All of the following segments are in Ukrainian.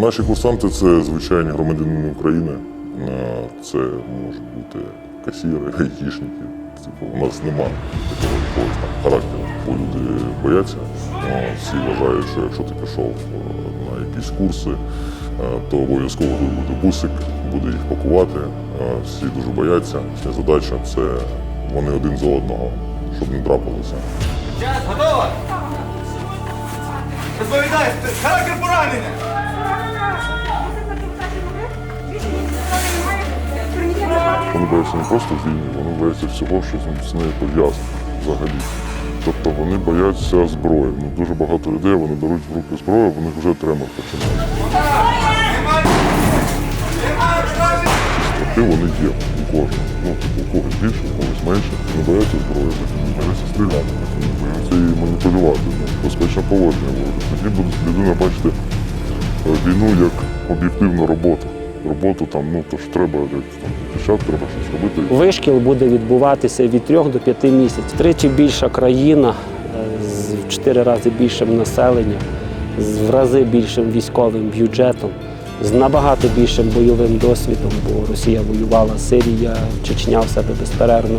Наші курсанти це звичайні громадянини України. Е, Це можуть бути касіри, айтішники. Типу, у нас нема такого якогось там характеру. Бо люди бояться. Е, Всі вважають, що якщо ти пішов е, на якісь курси, то обов'язково тут буде бусик, буде їх пакувати. Всі дуже бояться. Їхня задача це вони один за одного, щоб не трапилося. Час, готово? Розповідай, характер поранення. Вони бояться не просто війни, вони бояться всього, що з- нею пов'язано взагалі. Тобто вони бояться зброї. Ну, дуже багато людей вони беруть в руки зброю, в них вже тремор починає. Страхи вони є у кожного. Ну, у когось більше, у когось менше. Вони бояться зброї, не бояться стріляти, не бояться її маніпулювати. Положення буде. Тоді буде людина бачити е, війну як об'єктивну роботу. Роботу там, ну то ж треба, там, захищати, треба щось робити. Вишкіл буде відбуватися від 3 до 5 місяців. Втричі більша країна е, з 4 рази більшим населенням, з в рази більшим військовим бюджетом, з набагато більшим бойовим досвідом, бо Росія воювала, Сирія, Чечня в себе безперервно.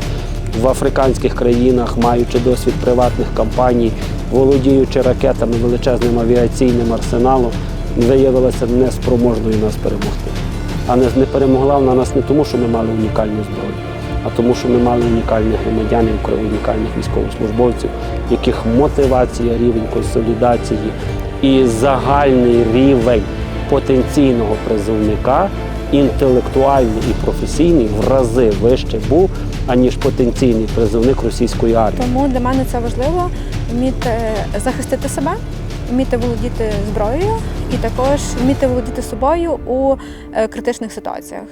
В африканських країнах, маючи досвід приватних компаній, володіючи ракетами, величезним авіаційним арсеналом, виявилася неспроможною нас перемогти. А не, не перемогла вона нас не тому, що ми мали унікальну зброю, а тому, що ми мали унікальних громадян, унікальних військовослужбовців, яких мотивація, рівень консолідації і загальний рівень потенційного призовника, інтелектуальний і професійний в рази вище був, аніж потенційний призовник російської армії. Тому для мене це важливо вміти захистити себе, вміти володіти зброєю і також вміти володіти собою у е, критичних ситуаціях.